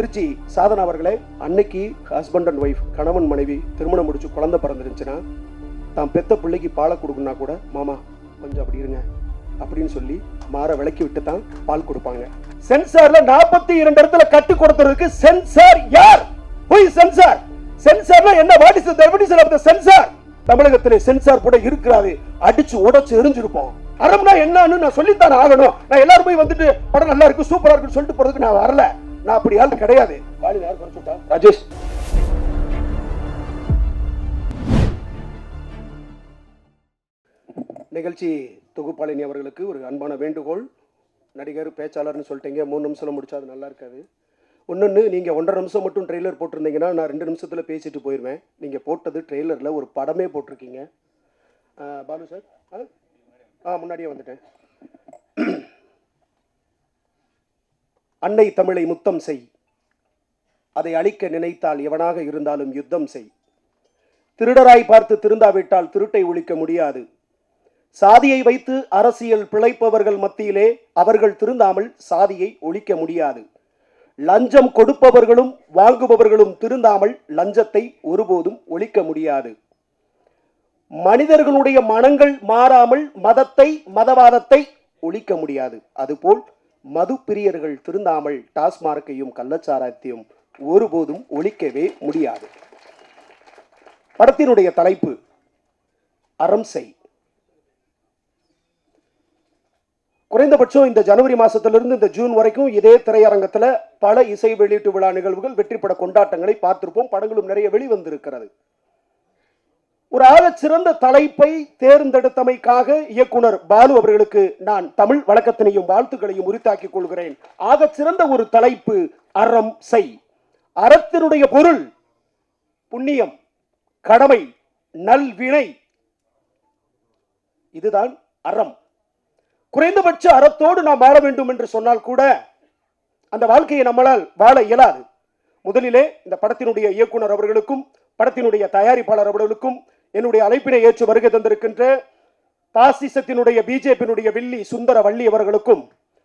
திருச்சி சாதனா அவர்களே அன்னைக்கு husband and wife கணவன் மனைவி திருமணம் முடிச்சு குழந்தை பிறந்துருந்துச்சுன்னா தான் பெத்த பிள்ளைக்கு பாலை கொடுக்கணும்னா கூட மாமா கொஞ்சம் அப்படி இருங்க அப்படின்னு சொல்லி மாற விலக்கி விட்டு தான் பால் கொடுப்பாங்க. சென்சார்ல நாற்பத்தி இரண்டு இடத்துல கட்டு கொடுத்ததுக்கு சென்சார் யார்? போய் சென்சார் சென்சார்னா என்ன what is the of the censor தமிழகத்திலே சென்சார் கூட இருக்கிறாரு அடிச்சு உடைச்சு எரிஞ்சிருப்போம். அறம்னா என்னன்னு நான் சொல்லித்தான் ஆகணும். நான் எல்லாரும் போய் வந்துட்டு படம் நல்லா இருக்கு சூப்பரா இருக்குன்னு சொல்லிட்டு போறதுக்கு நான் வரல. நான் அப்படி ஆள் கிடையாது. வாலி யார் குறைச்சுட்டா ராஜேஷ். நிகழ்ச்சி தொகுப்பாளினி அவர்களுக்கு ஒரு அன்பான வேண்டுகோள். நடிகர் பேச்சாளர்னு சொல்லிட்டீங்க. மூணு நிமிஷம் முடிச்சா அது நல்லா இருக்காது. ஒன்னொன்று நீங்கள் ஒன்றரை நிமிஷம் மட்டும் ட்ரெய்லர் போட்டிருந்தீங்கன்னா நான் ரெண்டு நிமிஷத்தில் பேசிட்டு போயிடுவேன் நீங்கள் போட்டது ட்ரெய்லரில் ஒரு படமே போட்டிருக்கீங்க. பாலு சார் ஆ ஆ முன்னாடியே வந்துட்டேன். அன்னை தமிழை முத்தம் செய். அதை அழிக்க நினைத்தால் எவனாக இருந்தாலும் யுத்தம் செய். திருடராய் பார்த்து திருந்தாவிட்டால் திருட்டை ஒழிக்க முடியாது. சாதியை வைத்து அரசியல் பிழைப்பவர்கள் மத்தியிலே அவர்கள் திருந்தாமல் சாதியை ஒழிக்க முடியாது. லஞ்சம் கொடுப்பவர்களும் வாங்குபவர்களும் திருந்தாமல் லஞ்சத்தை ஒருபோதும் ஒழிக்க முடியாது. மனிதர்களுடைய மனங்கள் மாறாமல் மதத்தை மதவாதத்தை ஒழிக்க முடியாது. அதுபோல் மது பிரியர்கள் திருந்தாமல் டாஸ்மார்க்கையும் கள்ளச்சாராயத்தையும் ஒருபோதும் ஒழிக்கவே முடியாது. படத்தினுடைய தலைப்பு அறம் செய். குறைந்தபட்சம் இந்த ஜனவரி மாசத்திலிருந்து இந்த ஜூன் வரைக்கும் இதே திரையரங்கத்தில் பல இசை வெளியீட்டு விழா நிகழ்வுகள் வெற்றிப்பட கொண்டாட்டங்களை பார்த்திருப்போம். படங்களும் நிறைய வெளிவந்திருக்கிறது. ஒரு ஆகச் சிறந்த தலைப்பை தேர்ந்தெடுத்தமைக்காக இயக்குனர் பாலு அவர்களுக்கு நான் தமிழ் வழக்கத்தினையும் வாழ்த்துக்களையும் உரித்தாக்கிக் கொள்கிறேன். ஆக சிறந்த ஒரு தலைப்பு அறம் செய். அறத்தினுடைய பொருள் புண்ணியம் கடமை நல்வினை. இதுதான் அறம். குறைந்தபட்ச அறத்தோடு நாம் வாழ வேண்டும் என்று சொன்னால் கூட அந்த வாழ்க்கையை நம்மளால் வாழ இயலாது. முதலிலே இந்த படத்தினுடைய இயக்குனர் அவர்களுக்கும் படத்தினுடைய தயாரிப்பாளர் அவர்களுக்கும் என்னுடைய அழைப்பினை ஏற்று வருகை தந்திருக்கின்ற பாசிசத்தினுடைய பிஜேபியினுடைய வில்லி சுந்தர வள்ளி அவர்களுக்கும்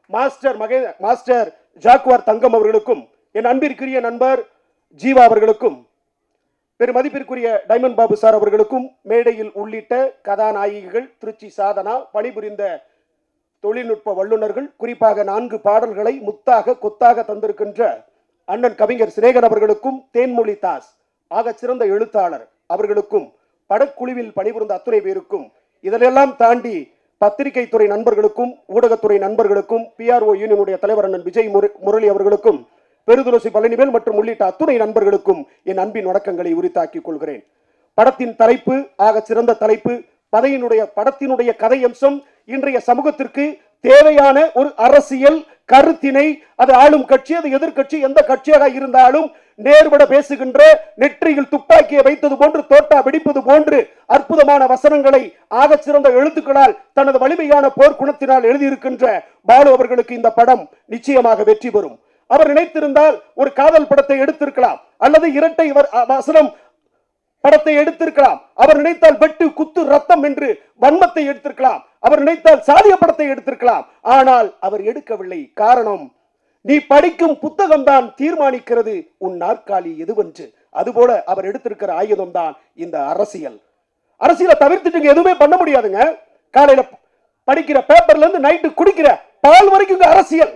மாஸ்டர் மகே மாஸ்டர் ஜாக்குவார் தங்கம் அவர்களுக்கும் என் அன்பிற்குரிய நண்பர் ஜீவா அவர்களுக்கும் பெருமதிப்பிற்குரிய டைமண்ட் பாபு சார் அவர்களுக்கும் மேடையில் உள்ளிட்ட கதாநாயகிகள் திருச்சி சாதனா பணிபுரிந்த தொழில்நுட்ப வல்லுநர்கள் குறிப்பாக நான்கு பாடல்களை முத்தாக கொத்தாக தந்திருக்கின்ற அண்ணன் கவிஞர் சிநேகன் அவர்களுக்கும் தேன்மொழி தாஸ் ஆக சிறந்த எழுத்தாளர் அவர்களுக்கும் படக்குழுவில் பணிபுரிந்த அத்துணை பேருக்கும் இதனெல்லாம் தாண்டி பத்திரிகை துறை நண்பர்களுக்கும் ஊடகத்துறை நண்பர்களுக்கும் பிஆர்ஓ யூனியனுடைய தலைவர் அண்ணன் விஜய் முரளி அவர்களுக்கும் பெருதுளசி பழனிவேல் மற்றும் உள்ளிட்ட அத்துணை நண்பர்களுக்கும் என் அன்பின் வணக்கங்களை உரித்தாக்கிக் கொள்கிறேன். படத்தின் தலைப்பு ஆக சிறந்த தலைப்பு பதையினுடைய படத்தினுடைய கதை அம்சம் இன்றைய சமூகத்திற்கு தேவையான ஒரு அரசியல் கருத்தினை அது ஆளும் கட்சி அது எதிர்கட்சி எந்த கட்சியாக இருந்தாலும் நேர்பட பேசுகின்ற நெற்றியில் துப்பாக்கியை வைத்தது போன்று தோட்டா வெடிப்பது போன்று அற்புதமான வசனங்களை ஆகச் சிறந்த எழுத்துக்களால் தனது வலிமையான போர்க்குணத்தினால் எழுதியிருக்கின்ற பாலு அவர்களுக்கு இந்த படம் நிச்சயமாக வெற்றி பெறும். அவர் நினைத்திருந்தால் ஒரு காதல் படத்தை எடுத்திருக்கலாம் அல்லது இரட்டை வர்- வசனம் படத்தை எடுத்திருக்கலாம். அவர் நினைத்தால் வெட்டு குத்து ரத்தம் என்று வன்மத்தை எடுத்திருக்கலாம். அவர் நினைத்தால் சாதிய படத்தை எடுத்திருக்கலாம். ஆனால் அவர் எடுக்கவில்லை. காரணம் நீ படிக்கும் புத்தகம் தான் தீர்மானிக்கிறது உன் நாற்காலி எதுவென்று. அதுபோல அவர் எடுத்திருக்கிற ஆயுதம் தான் இந்த அரசியல். அரசியலை தவிர்த்துட்டு எதுவுமே பண்ண முடியாதுங்க. காலையில படிக்கிற பேப்பர்ல இருந்து நைட்டு குடிக்கிற பால் வரைக்கும் அரசியல்.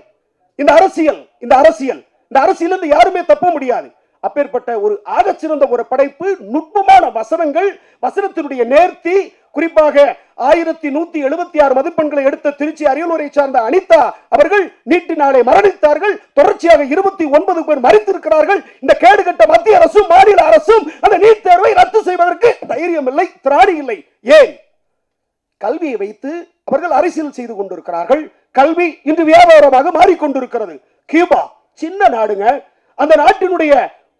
இந்த அரசியல் இந்த அரசியல். இந்த அரசியல் இருந்து யாருமே தப்ப முடியாது. அப்பேற்பட்ட ஒரு ஆகச்சிறந்த ஒரு படைப்பு நுட்பமான வசனங்கள் வசனத்தினுடைய நேர்த்தி குறிப்பாக ஆயிரத்தி நூத்தி எழுபத்தி ஆறு மதிப்பெண்களை எடுத்த திருச்சி அரியலூரை சார்ந்த அனிதா அவர்கள் நீட்டினாலே மரணித்தார்கள். தொடர்ச்சியாக இருபத்தி ஒன்பது பேர் மறித்திருக்கிறார்கள் இந்த கேடுகட்ட மத்திய அரசும் மாநில அரசும் அந்த நீட் தேர்வை ரத்து செய்வதற்கு தைரியம் இல்லை திராணி இல்லை. ஏன்? கல்வியை வைத்து அவர்கள் அரசியல் செய்து கொண்டிருக்கிறார்கள். கல்வி இன்று வியாபாரமாக மாறிக்கொண்டிருக்கிறது. கியூபா சின்ன நாடுங்க. அந்த நாட்டினுடைய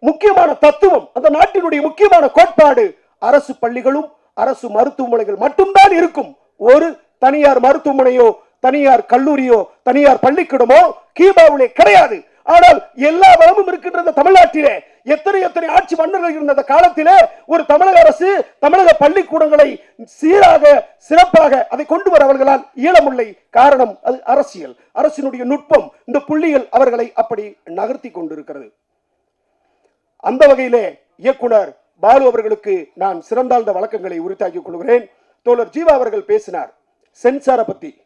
முக்கியமான தத்துவம் அந்த நாட்டினுடைய முக்கியமான கோட்பாடு அரசு பள்ளிகளும் அரசு மருத்துவமனைகள் மட்டும்தான் இருக்கும். ஒரு தனியார் மருத்துவமனையோ தனியார் கல்லூரியோ தனியார் பள்ளிக்கூடமோ கீபாவிலே கிடையாது. ஆனால் எல்லா வளமும் இருக்கின்ற தமிழ்நாட்டிலே. எத்தனை எத்தனை ஆட்சி மன்னர்கள் இருந்த காலத்திலே ஒரு தமிழக அரசு தமிழக பள்ளிக்கூடங்களை சீராக சிறப்பாக அதை கொண்டு வர அவர்களால் இயலமில்லை. காரணம் அது அரசியல். அரசினுடைய நுட்பம் இந்த புள்ளிகள் அவர்களை அப்படி நகர்த்தி கொண்டிருக்கிறது. அந்த வகையிலே இயக்குனர் பாலு அவர்களுக்கு நான் சிறந்தாழ்ந்த வழக்கங்களை உரித்தாக்கிக் கொள்கிறேன். தோழர் ஜீவா அவர்கள் பேசினார். சென்சாரை பத்தி.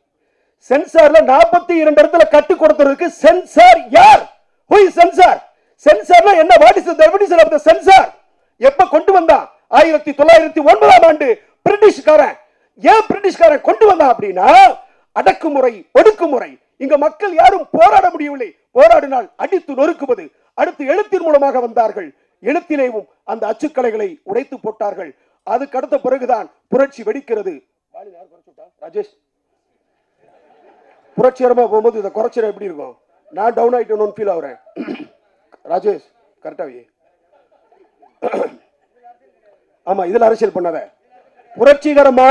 சென்சார்ல நாற்பத்தி இரண்டு இடத்துல கட்டு கொடுத்ததுக்கு சென்சார் யார்? ஹுய் சென்சார்? சென்சார்னா என்ன? What is definition of the censor? எப்ப கொண்டு வந்தான் ஆயிரத்தி தொள்ளாயிரத்தி ஒன்பதாம் ஆண்டு பிரிட்டிஷ்காரன். ஏன் பிரிட்டிஷ்காரன் கொண்டு வந்தான் அப்படின்னா அடக்குமுறை ஒடுக்குமுறை. இங்க மக்கள் யாரும் போராட முடியவில்லை. போராடினால் அடித்து நொறுக்குவது. அடுத்து எழுத்தின் மூலமாக வந்தார்கள். எழுத்திலேயும் அந்த அச்சுக்கலைகளை உடைத்து போட்டார்கள். அதுக்கு அடுத்த பிறகுதான் புரட்சி வெடிக்கிறது. ராஜேஷ். புரட்சிகரமா போகும்போது இதை குறைச்சிட எப்படி இருக்கும்? நான் டவுன் ஆயிட்டேன்னு ஃபீல் ஆகுறேன் ராஜேஷ் கரெக்டாவே ஆமா இதுல அரசியல் பண்ணாத. புரட்சிகரமா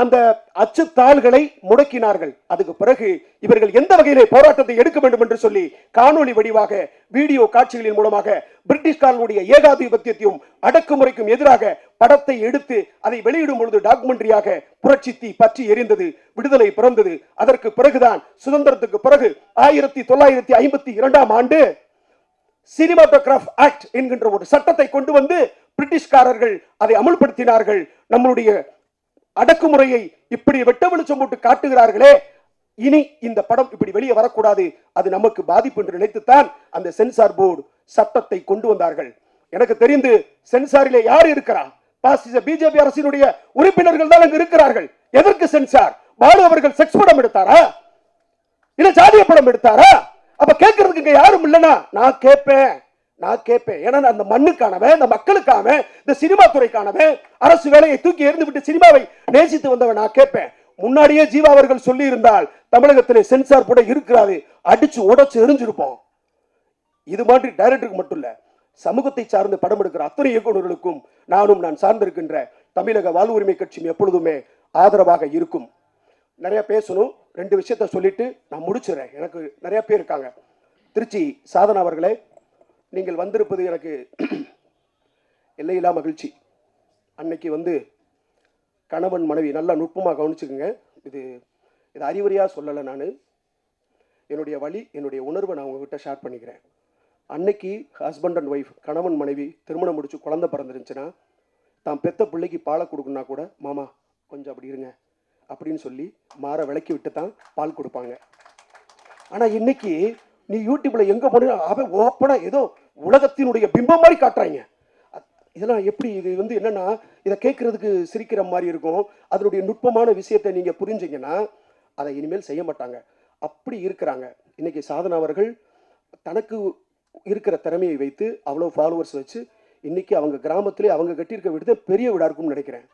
அந்த அச்சுத்தாள்களை முடக்கினார்கள். அதுக்கு பிறகு இவர்கள் எந்த வகையிலே போராட்டத்தை எடுக்க வேண்டும் என்று சொல்லி காணொளி வடிவாக வீடியோ காட்சிகளின் மூலமாக பிரிட்டிஷ்காரனுடைய ஏகாதிபத்தியத்தையும் அடக்குமுறைக்கும் எதிராக படத்தை எடுத்து அதை வெளியிடும் பொழுது டாக்குமெண்ட்ரியாக புரட்சி தீ பற்றி எரிந்தது விடுதலை பிறந்தது. அதற்கு பிறகுதான் சுதந்திரத்துக்கு பிறகு ஆயிரத்தி தொள்ளாயிரத்தி ஐம்பத்தி இரண்டாம் ஆண்டு சினிமாட்டோகிராஃப் ஆக்ட் என்கின்ற ஒரு சட்டத்தை கொண்டு வந்து பிரிட்டிஷ்காரர்கள் அதை அமுல்படுத்தினார்கள். நம்மளுடைய அடக்குமுறையை இப்படி வெட்ட வெளிச்சம் போட்டு காட்டுகிறார்களே இனி இந்த படம் இப்படி வெளியே வரக்கூடாது. அது நமக்கு பாதிப்பு என்று நினைத்துத்தான் அந்த சென்சார் போர்டு சட்டத்தை கொண்டு வந்தார்கள். எனக்கு தெரிந்து சென்சாரிலே யார் இருக்கிறா? பாசிச பிஜேபி அரசினுடைய உறுப்பினர்கள் தான் அங்கு இருக்கிறார்கள். எதற்கு சென்சார்? பாலு அவர்கள் செக்ஸ் படம் எடுத்தாரா? இல்ல ஜாதிய படம் எடுத்தாரா? அப்ப கேட்கறதுக்கு இங்க யாரும் இல்லைன்னா நான் கேட்பேன். நான் கேட்பேன். ஏன்னா அந்த மண்ணுக்கானவன் இந்த மக்களுக்கானவன் இந்த சினிமா துறைக்கானவன் அரசு வேலையை தூக்கி எறிந்து விட்டு சினிமாவை நேசித்து வந்தவன் நான் கேட்பேன். முன்னாடியே ஜீவா அவர்கள் சொல்லி இருந்தால் தமிழகத்திலே சென்சார் போட இருக்கிறாரு அடிச்சு உடச்சு எரிஞ்சிருப்போம். இது மாதிரி டைரக்டருக்கு மட்டும் இல்லை சமூகத்தை சார்ந்து படம் எடுக்கிற அத்தனை இயக்குநர்களுக்கும் நானும் நான் சார்ந்திருக்கின்ற தமிழக வாழ்வுரிமை கட்சியும் எப்பொழுதுமே ஆதரவாக இருக்கும். நிறைய பேசணும் ரெண்டு விஷயத்த சொல்லிட்டு நான் முடிச்சிடுறேன். எனக்கு நிறைய பேர் இருக்காங்க. திருச்சி சாதனா அவர்களே நீங்கள் வந்திருப்பது எனக்கு எல்லையில்லா மகிழ்ச்சி. அன்னைக்கு வந்து கணவன் மனைவி நல்லா நுட்பமாக கவனிச்சுக்குங்க. இது இது அறிவுரையாக சொல்லலை நான். என்னுடைய வழி என்னுடைய உணர்வை நான் உங்ககிட்ட ஷேர் பண்ணிக்கிறேன். அன்னைக்கு ஹஸ்பண்ட் அண்ட் ஒய்ஃப் கணவன் மனைவி திருமணம் முடிச்சு குழந்தை பிறந்துருந்துச்சுன்னா தான் பெத்த பிள்ளைக்கு பாலை கொடுக்கணும்னா கூட மாமா கொஞ்சம் அப்படி இருங்க அப்படின்னு சொல்லி மாற விளக்கி விட்டு தான் பால் கொடுப்பாங்க. ஆனால் இன்னைக்கு நீ யூடியூப்ல எங்க போன அவன் ஓப்பனாக ஏதோ உலகத்தினுடைய பிம்பம் மாதிரி காட்டுறாங்க. இதெல்லாம் எப்படி இது வந்து என்னன்னா இதை கேட்கறதுக்கு சிரிக்கிற மாதிரி இருக்கும். அதனுடைய நுட்பமான விஷயத்தை நீங்க புரிஞ்சீங்கன்னா அதை இனிமேல் செய்ய மாட்டாங்க. அப்படி இருக்கிறாங்க. இன்னைக்கு சாதனா அவர்கள் தனக்கு இருக்கிற திறமையை வைத்து அவ்வளோ ஃபாலோவர்ஸ் வச்சு இன்றைக்கி அவங்க கிராமத்திலே அவங்க கட்டியிருக்க விடுதே பெரிய வீடாக இருக்கும்னு நினைக்கிறேன்.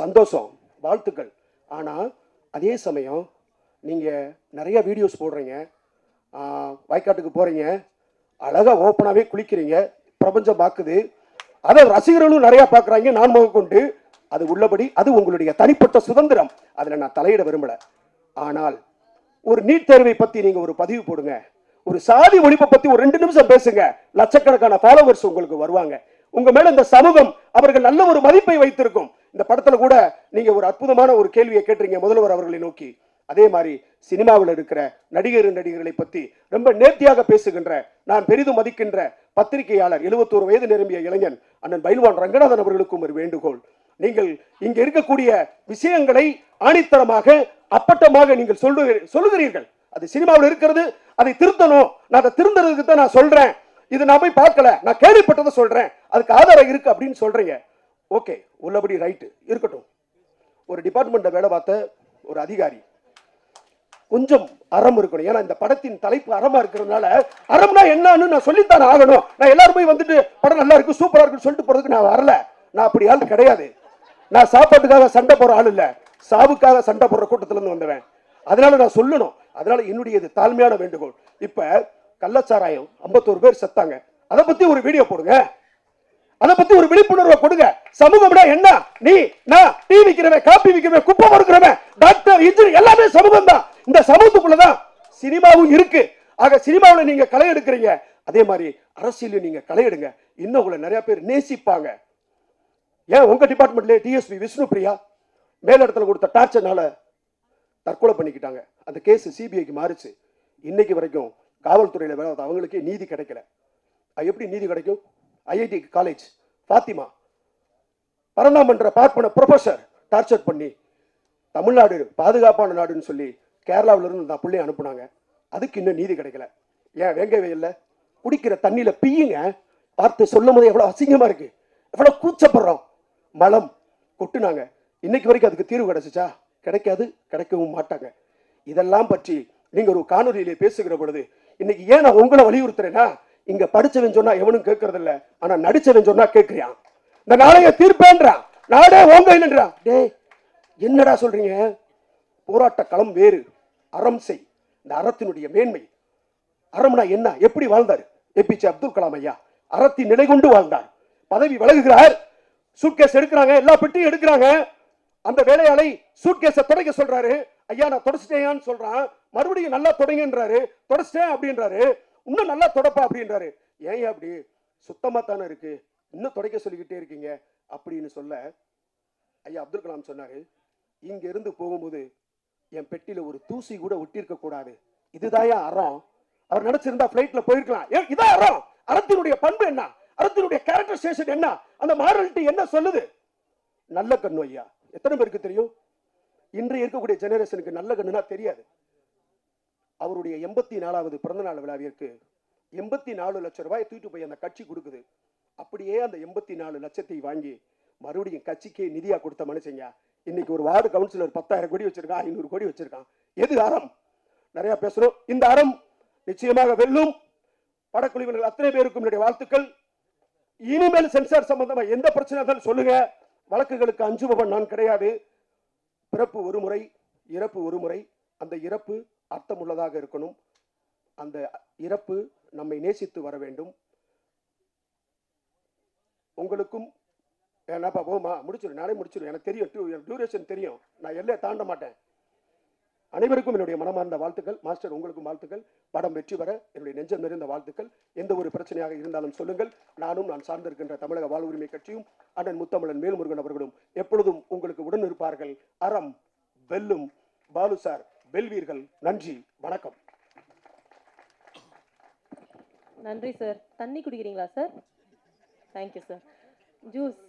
சந்தோஷம் வாழ்த்துக்கள். ஆனால் அதே சமயம் நீங்கள் நிறைய வீடியோஸ் போடுறீங்க. வாய்க்காட்டுக்கு போகிறீங்க அழகாக ஓப்பனாகவே குளிக்கிறீங்க. பிரபஞ்சம் பார்க்குது அதை ரசிகர்களும் நிறையா பார்க்குறாங்க நான் கொண்டு அது உள்ளபடி அது உங்களுடைய தனிப்பட்ட சுதந்திரம். அதில் நான் தலையிட விரும்பலை. ஆனால் ஒரு நீட் தேர்வை பற்றி நீங்கள் ஒரு பதிவு போடுங்க. ஒரு சாதி ஒழிப்பை பத்தி ஒரு ரெண்டு நிமிஷம் பேசுங்க. லட்சக்கணக்கான ஃபாலோவர்ஸ் உங்களுக்கு வருவாங்க. உங்க மேல இந்த சமூகம் அவர்கள் நல்ல ஒரு மதிப்பை வைத்திருக்கும். இந்த படத்துல கூட நீங்க ஒரு அற்புதமான ஒரு கேள்வியை கேட்டீங்க முதல்வர் அவர்களை நோக்கி. அதே மாதிரி சினிமாவில் இருக்கிற நடிகர் நடிகர்களை பத்தி ரொம்ப நேர்த்தியாக பேசுகின்ற நான் பெரிதும் மதிக்கின்ற பத்திரிகையாளர் 71 வயது நிரம்பிய இளைஞன் அண்ணன் பைல்வான் ரங்கநாதன் அவர்களுக்கும் ஒரு வேண்டுகோள். நீங்கள் இங்க இருக்கக்கூடிய விஷயங்களை ஆணித்தரமாக அப்பட்டமாக நீங்கள் சொல்லுகிறீ- சொல்லுகிறீர்கள். அது சினிமாவில் இருக்கிறது அதை திருத்தணும். நான் அதை திருந்தறதுக்கு தான் நான் சொல்றேன். இது நான் போய் பார்க்கல. நான் கேள்விப்பட்டதை சொல்றேன். அதுக்கு ஆதாரம் இருக்கு அப்படின்னு சொல்றீங்க. ஓகே உள்ளபடி ரைட்டு. இருக்கட்டும். ஒரு டிபார்ட்மெண்ட்டை வேலை பார்த்த ஒரு அதிகாரி. கொஞ்சம் அறம் இருக்கணும். ஏன்னா இந்த படத்தின் தலைப்பு அறமா இருக்கிறதுனால அறம்னா என்னன்னு நான் சொல்லித்தான் ஆகணும். நான் எல்லாரும் போய் வந்துட்டு படம் நல்லா இருக்கு சூப்பரா இருக்குன்னு சொல்லிட்டு போறதுக்கு நான் வரல. நான் அப்படி ஆள் கிடையாது. நான் சாப்பாட்டுக்காக சண்டை போற ஆள் இல்ல. சாவுக்காக சண்டை போடுற கூட்டத்துல இருந்து வந்தவன். அதனால நான் சொல்லணும். அதனால என்னுடைய இது தாழ்மையான வேண்டுகோள். இப்ப கள்ளச்சாராயம் 51 பேர் செத்தாங்க. அதை பத்தி ஒரு வீடியோ போடுங்க. அதை பத்தி ஒரு விழிப்புணர்வை கொடுங்க. சமூகம்னா என்ன? நீ நான் டீ விக்கிறவன் காப்பி விற்கிறவன் குப்பை பொறுக்கிறவன் டாக்டர் இன்ஜினியர் எல்லாமே சமூகம் தான் இந்த சமூகத்துக்குள்ளதான் சினிமாவும் இருக்கு. ஆக சினிமாவுல நீங்க களை எடுக்கிறீங்க. அதே மாதிரி அரசியலையும் நீங்க களை எடுங்க. இன்னும் உங்களை நிறைய பேர் நேசிப்பாங்க. ஏன் உங்க டிபார்ட்மெண்ட்ல டிஎஸ்பி விஷ்ணு பிரியா? மேலிடத்துல கொடுத்த டார்ச்சர்னால தற்கொலை பண்ணிக்கிட்டாங்க. அந்த கேஸ் சிபிஐக்கு மாறுச்சு. இன்னைக்கு வரைக்கும் காவல்துறையில வேலை அவங்களுக்கே நீதி கிடைக்கல. அது எப்படி நீதி கிடைக்கும்? ஐஐடி காலேஜ் ஃபாத்திமா பரணாமன்ற பார்ப்பன ப்ரொஃபஸர் டார்ச்சர் பண்ணி தமிழ்நாடு பாதுகாப்பான நாடுன்னு சொல்லி கேரளாவிலிருந்து நான் பிள்ளைய அனுப்புனாங்க. அதுக்கு இன்னும் நீதி கிடைக்கல. ஏன் வேங்க இல்லை? குடிக்கிற தண்ணியில பீயுங்க. பார்த்து சொல்லும் போது எவ்வளோ அசிங்கமா இருக்கு. எவ்வளோ கூச்சப்படுறோம். மலம் கொட்டுனாங்க. இன்னைக்கு வரைக்கும் அதுக்கு தீர்வு கிடைச்சிச்சா? கிடைக்காது கிடைக்கவும் மாட்டாங்க. இதெல்லாம் பற்றி நீங்கள் ஒரு காணொலியிலே பேசுகிற பொழுது இன்னைக்கு ஏன் நான் உங்களை வலியுறுத்துறேன்னா இங்க படிச்சவன் சொன்னா எவனும் கேட்கறது இல்ல ஆனா நடிச்சவன் சொன்னா கேட்கிறியான் இந்த நாளைய தீர்ப்பேன்றான். நாடே ஓங்க இல்லைன்றான். டேய் என்னடா சொல்றீங்க? போராட்ட களம் வேறு அறம் செய். இந்த அறத்தினுடைய மேன்மை. அறம்னா என்ன? எப்படி வாழ்ந்தார்? ஏபிஜே அப்துல் கலாம் ஐயா. அறத்தின் நிலை கொண்டு வாழ்ந்தார். பதவி விலகுகிறார். சூட்கேஸ் எடுக்கிறாங்க எல்லா பெட்டியும் எடுக்கிறாங்க. அந்த வேலையாளை சூட்கேஸை துடைக்க சொல்றாரு. ஐயா நான் தொடச்சிட்டேயான்னு சொல்றான். மறுபடியும் நல்லா தொடங்கன்றாரு. தொடச்சிட்டேன் அப்படின்றாரு. இன்னும் நல்லா தொடப்பா அப்படின்றாரு. ஏன் அப்படி? சுத்தமா தானே இருக்கு. இன்னும் தொடக்க சொல்லிக்கிட்டே இருக்கீங்க. அப்படின்னு சொல்ல ஐயா அப்துல் கலாம் சொன்னாரு. இங்க இருந்து போகும்போது என் பெட்டியில ஒரு தூசி கூட ஒட்டியிருக்க கூடாது. இதுதான் அறம். அவர் நினைச்சிருந்தா பிளைட்ல போயிருக்கலாம். ஏன் இதான் அறம். அறத்தினுடைய பண்பு என்ன? அறத்தினுடைய ஸ்டேஷன் என்ன? அந்த மாரலிட்டி என்ன சொல்லுது? நல்ல கண்ணு ஐயா. எத்தனை பேருக்கு தெரியும்? இன்றைய இருக்கக்கூடிய ஜெனரேஷனுக்கு நல்ல கண்ணுனா தெரியாது. அவருடைய எண்பத்தி நாலாவது பிறந்தநாள் விழாவிற்கு எண்பத்தி நாலு லட்சம் ரூபாய் தூக்கிட்டு போய் அந்த கட்சி கொடுக்குது. அப்படியே அந்த எண்பத்தி நாலு லட்சத்தை வாங்கி மறுபடியும் கட்சிக்கே நிதியா கொடுத்த மனுஷங்க. இன்னைக்கு ஒரு வார்டு கவுன்சிலர் பத்தாயிரம் கோடி வச்சிருக்கான் ஐநூறு கோடி வச்சிருக்கான். எது அறம்? நிறைய பேசுறோம். இந்த அறம் நிச்சயமாக வெல்லும். படக்குழுவினர் அத்தனை பேருக்கும் என்னுடைய வாழ்த்துக்கள். இனிமேல் சென்சார் சம்பந்தமா எந்த பிரச்சனை இருந்தாலும் சொல்லுங்க. வழக்குகளுக்கு அஞ்சுபவன் நான் கிடையாது. பிறப்பு ஒரு முறை இறப்பு ஒரு முறை. அந்த இறப்பு அர்த்தமுள்ளதாக இருக்கணும். அந்த இறப்பு நம்மை நேசித்து வர வேண்டும். உங்களுக்கும் என்னப்பா போமா முடிச்சிடும் நானே முடிச்சிடும் எனக்கு தெரியும் டியூரேஷன் தெரியும். நான் எல்லையை தாண்ட மாட்டேன். அனைவருக்கும் என்னுடைய மனமார்ந்த வாழ்த்துக்கள். மாஸ்டர் உங்களுக்கும் வாழ்த்துக்கள். படம் வெற்றி பெற என்னுடைய நெஞ்சம் நிறைந்த வாழ்த்துக்கள். எந்த ஒரு பிரச்சனையாக இருந்தாலும் சொல்லுங்கள். நானும் நான் சார்ந்திருக்கின்ற தமிழக வாழ்வுரிமை கட்சியும் அண்ணன் முத்தமிழன் மேல்முருகன் அவர்களும் எப்பொழுதும் உங்களுக்கு உடன் இருப்பார்கள் அறம் வெல்லும். பாலு சார் வெல்வீர்கள். நன்றி. வணக்கம். நன்றி சார். தண்ணி குடிக்கிறீங்களா sir? Thank you sir juice